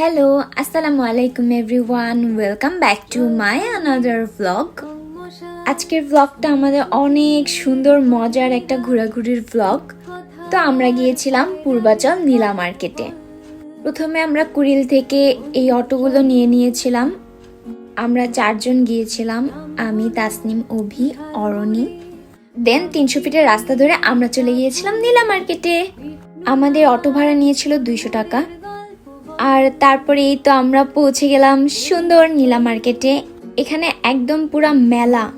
Hello আসসালামু আলাইকুম everyone welcome back to my another vlog আজকের ভ্লগটা আমাদের অনেক সুন্দর, মজার একটা ঘোরাঘুরির ভ্লগ তো আমরা গিয়েছিলাম পূর্বাচল নীলা মার্কেটে। প্রথমে আমরা কুড়িল থেকে এই অটোগুলো নিয়ে নিয়েছিলাম। আমরা চারজন গিয়েছিলাম, আমি, তাসনিম, অভি, অরণি। দেন তিনশো ফিটের রাস্তা ধরে আমরা চলে গিয়েছিলাম নীলা মার্কেটে। আমাদের অটো ভাড়া নিয়েছিল দুইশো টাকা। আর তারপরে এই তো আমরা পৌঁছে গেলাম সুন্দর নীলা মার্কেটে। এখানে একদম পুরা মেলা।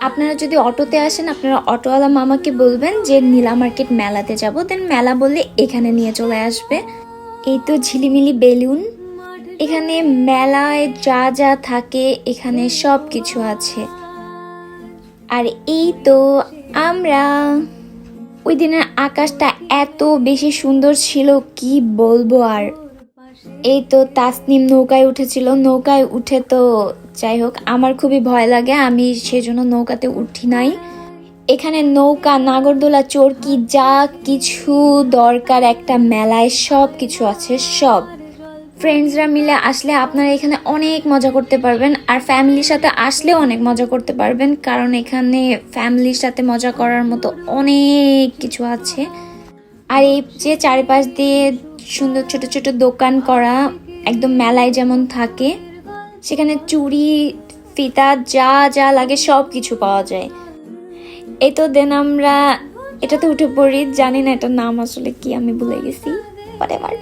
আপনারা যদি অটোতে আসেন, আপনারা অটোওয়ালা মামাকে বলবেন যে নীলা মার্কেট মেলাতে যাব। দেন মেলা বললে এখানে নিয়ে চলে আসবে। এই তো ঝিলিমিলি বেলুন। এখানে মেলায় যা যা থাকে, এখানে সব কিছু আছে। আর এই তো আমরা। ওই দিনের আকাশটা এত বেশি সুন্দর ছিল, কি বলব আর? এই তো তাসনিম নৌকায় উঠেছিল। নৌকায় উঠে তো যাই হোক, আমার খুবই ভয় লাগে, আমি সেজন্য নৌকাতে উঠি নাই। এখানে নৌকা, নাগরদোলা, চরকি, যা কিছু দরকার, একটা মেলায় সব কিছু আছে, সব। ফ্রেন্ডসরা মিলে আসলে আপনারা এখানে অনেক মজা করতে পারবেন, আর ফ্যামিলির সাথে আসলেও অনেক মজা করতে পারবেন, কারণ এখানে ফ্যামিলির সাথে মজা করার মতো অনেক কিছু আছে। আর এই যে চারিপাশ দিয়ে সুন্দর ছোট ছোট দোকান করা একদম মেলায় যেমন থাকে, সেখানে চুড়ি, ফিতা, যা যা লাগে সব কিছু পাওয়া যায়। এই তো দেন আমরা এটাতে উঠে পড়ি, জানি না এটার নাম আসলে কি, আমি ভুলে গেছি। Whatever.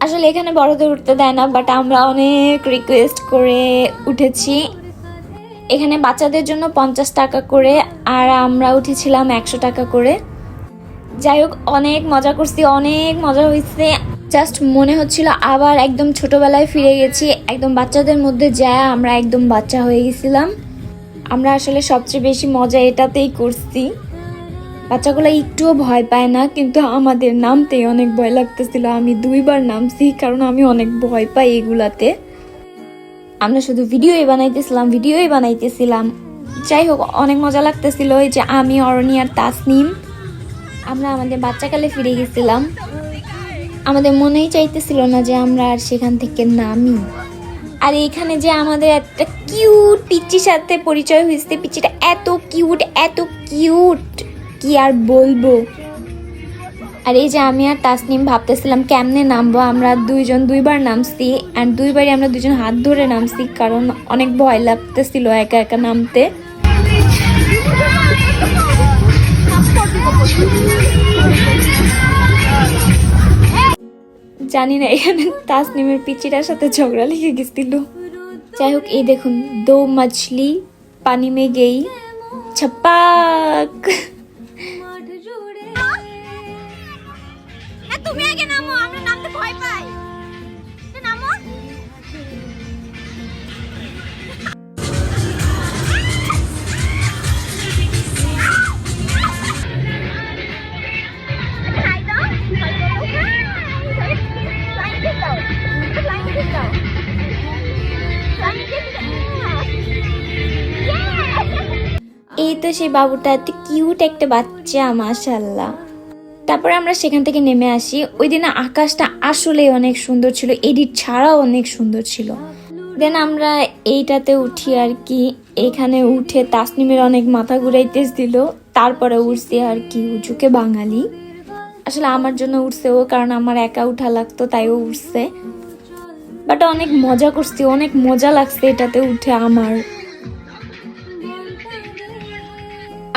আসলে এখানে বড়দের উঠতে দেয় না বাট আমরা অনেক রিকোয়েস্ট করে উঠেছি। এখানে বাচ্চাদের জন্য পঞ্চাশ টাকা করে, আর আমরা উঠেছিলাম একশো টাকা করে। যাই হোক, অনেক মজা করছি, অনেক মজা হয়েছে। জাস্ট মনে হচ্ছিল আবার একদম ছোটবেলায় ফিরে গেছি, একদম বাচ্চাদের মধ্যে যায়, আমরা একদম বাচ্চা হয়ে গেছিলাম। আমরা আসলে সবচেয়ে বেশি মজা এটাতেই করছি। বাচ্চাগুলো একটুও ভয় পায় না, কিন্তু আমাদের নামতেই অনেক ভয় লাগতেছিল। আমি দুইবার নামছি, কারণ আমি অনেক ভয় পাই এগুলাতে। আমরা শুধু ভিডিওই বানাইতেছিলাম ভিডিওই বানাইতেছিলাম। যাই হোক, অনেক মজা লাগতেছিল, এই যে আমি, অরণি আর তাসনিম। আমরা আমাদের বাচ্চাকালে ফিরে গেছিলাম। আমাদের মনেই চাইতেছিল না যে আমরা আর সেখান থেকে নামি। আর এখানে যে আমাদের একটা কিউট পিচ্চির সাথে পরিচয় হয়েছে, পিচ্চিটা এত কিউট এত কিউট কি আর বলব? আর এই যে আমি আর তাসনিম ভাবতেছিলাম কেমনে নামবো, আমরা দুইজন দুইবার নামছি আর দুইবারই আমরা দুজন হাত ধরে নামছি, কারণ অনেক ভয় লাগতেছিল একা একা নামতে। জানি না, এখানে তাসনিমের পিচিটার সাথে ঝগড়া লেগে গেছিল। যাই হোক, এই দেখুন, দো মাছলি, পানি মে গেই, ছপাক। তুমি আগে নামো আমরা নামতে ভয় পাই। তো সেই বাবুটা এত কিউট একটা বাচ্চা মাশাল্লাহ তারপরে আমরা সেখান থেকে নেমে আসি। ওই দিন আকাশটা আসলে অনেক সুন্দর ছিল, এডিট ছাড়াও অনেক সুন্দর ছিল। দেন আমরা এইটাতে উঠি আর কি, এখানে উঠে তাসনিমের অনেক মাথা ঘুরাইতেছিল তারপরে উঠছে আর কি, উঁচুকে বাঙালি। আসলে আমার জন্য উঠছে ও, কারণ আমার একা উঠা লাগতো, তাই ও উঠছে। বাট অনেক মজা করছি, অনেক মজা লাগছে এটাতে উঠে আমার।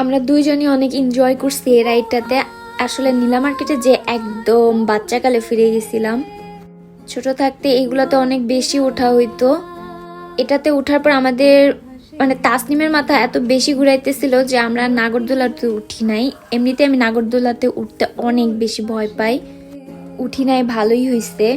আমরা দুইজনই অনেক এনজয় করছি এই রাইডটাতে আসলে নীলা মার্কেটে যে একদম বাচ্চাকালে ফিরে গেছিলাম, ছোট থাকতে এইগুলোতে অনেক বেশি ওঠা হইতো। এটাতে ওঠার পর আমাদের মানে তাসনিমের মাথা এত বেশি ঘুরাইতেছিল যে আমরা নাগরদোলাতে উঠি নাই। এমনিতে আমি নাগরদোলাতে উঠতে অনেক বেশি ভয় পাই। উঠি নাই, ভালোই হয়েছে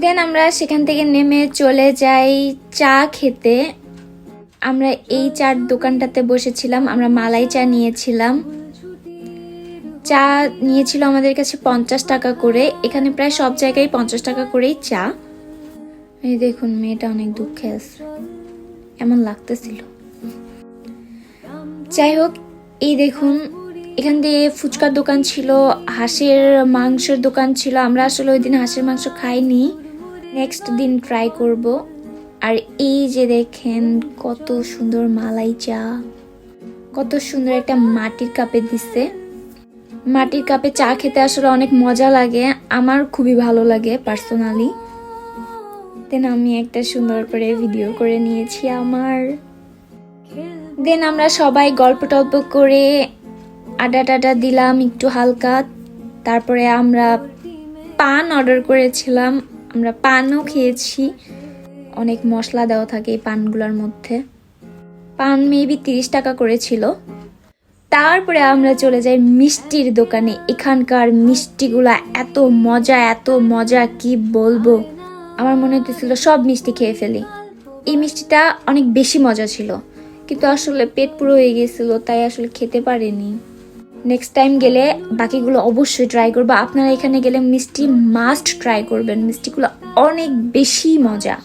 দেন আমরা সেখান থেকে নেমে চলে যাই চা খেতে। আমরা এই চার দোকানটাতে বসেছিলাম, আমরা মালাই চা নিয়েছিলাম। চা নিয়েছিল আমাদের কাছে পঞ্চাশ টাকা করে, এখানে প্রায় সব জায়গায় পঞ্চাশ টাকা করেই চা। এই দেখুন, মেয়েটা অনেক দুঃখে আছে। এমন লাগতেছিল। যাই হোক, এই দেখুন, এখান দিয়ে ফুচকার দোকান ছিল, হাঁসের মাংসের দোকান ছিল। আমরা আসলে ওই দিন হাঁসের মাংস খাইনি। নেক্সট দিন ট্রাই করব। আর এই যে দেখেন, কত সুন্দর মালাই চা। কত সুন্দর একটা মাটির কাপে দিছে। মাটির কাপে চা খেতে আসলে অনেক মজা লাগে। আমার খুবই ভালো লাগে পার্সোনালি দেন আমি একটা সুন্দর করে ভিডিও করে নিয়েছি আমার। দেন আমরা সবাই গল্প টল্প করে আডা টাডা দিলাম একটু হালকা। তারপরে আমরা পান অর্ডার করেছিলাম। আমরা পানও খেয়েছি। অনেক মশলা দেওয়া থাকে এই পানগুলোর মধ্যে। পান মেবি তিরিশ টাকা করেছিল। তারপরে আমরা চলে যাই মিষ্টির দোকানে। এখানকার মিষ্টিগুলা এত মজা এত মজা, কি বলব? আমার মনে হতেছিল সব মিষ্টি খেয়ে ফেলি। এই মিষ্টিটা অনেক বেশি মজা ছিল। কিন্তু আসলে পেট পুরো হয়ে গেছিল, তাই আসলে খেতে পারিনি। নেক্সট টাইম গেলে বাকিগুলো অবশ্যই ট্রাই করব। আপনারা এখানে গেলে মিষ্টি মাস্ট ট্রাই করবেন। মিষ্টিগুলো অনেক বেশি মজা।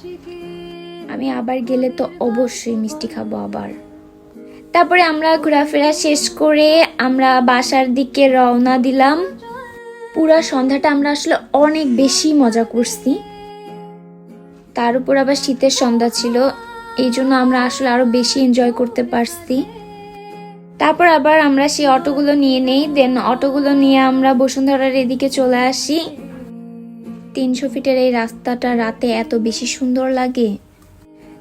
আমি আবার গেলে তো অবশ্যই মিষ্টি খাব আবার। তারপরে আমরা ঘোরাফেরা শেষ করে আমরা বাসার দিকে রওনা দিলাম। পুরা সন্ধ্যাটা আমরা আসলে অনেক বেশি মজা করছি। তার উপর আবার শীতের সন্ধ্যা ছিল। এই জন্য আমরা আসলে আরও বেশি এনজয় করতে পারছি। তারপর আবার আমরা সেই অটোগুলো নিয়ে নেই। দেন অটোগুলো নিয়ে আমরা বসুন্ধরার এদিকে চলে আসি। তিনশো ফিটের এই রাস্তাটা রাতে এত বেশি সুন্দর লাগে।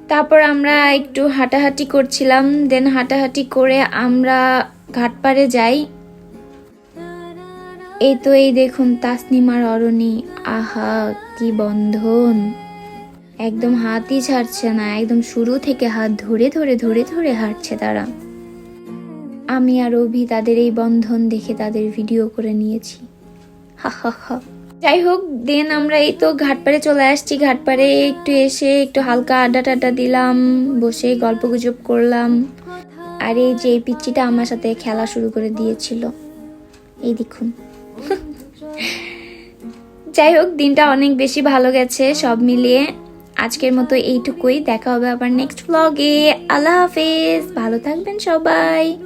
তারপর আমরা একটু হাঁটাহাঁটি করছিলাম। দেন হাঁটাহাঁটি করে আমরা ঘাটপাড়ে যাই। এই তো এই দেখুন তাসনিমার অরণি। আহা, কি বন্ধন। একদম হাতই ছাড়ছে না, একদম শুরু থেকে হাত ধরে ধরে ধরে ধরে হাঁটছে তারা। আমি আর অভি তাদের এই বন্ধন দেখে তাদের ভিডিও করে নিয়েছি। হা হা হা। যাই হোক দেন আমরা এই তো ঘাটপাড়ে চলে আসছি। ঘাটপাড়ে একটু এসে একটু হালকা আড্ডা টাড্ডা দিলাম, বসে গল্প গুজব করলাম। আর এই যে এই আমার সাথে খেলা শুরু করে দিয়েছিল। এই দেখুন। যাই হোক দিনটা অনেক বেশি ভালো গেছে সব মিলিয়ে। আজকের মতো এইটুকুই। দেখা হবে আবার নেক্সট ব্লগে আল্লাহ হাফেজ। ভালো থাকবেন সবাই।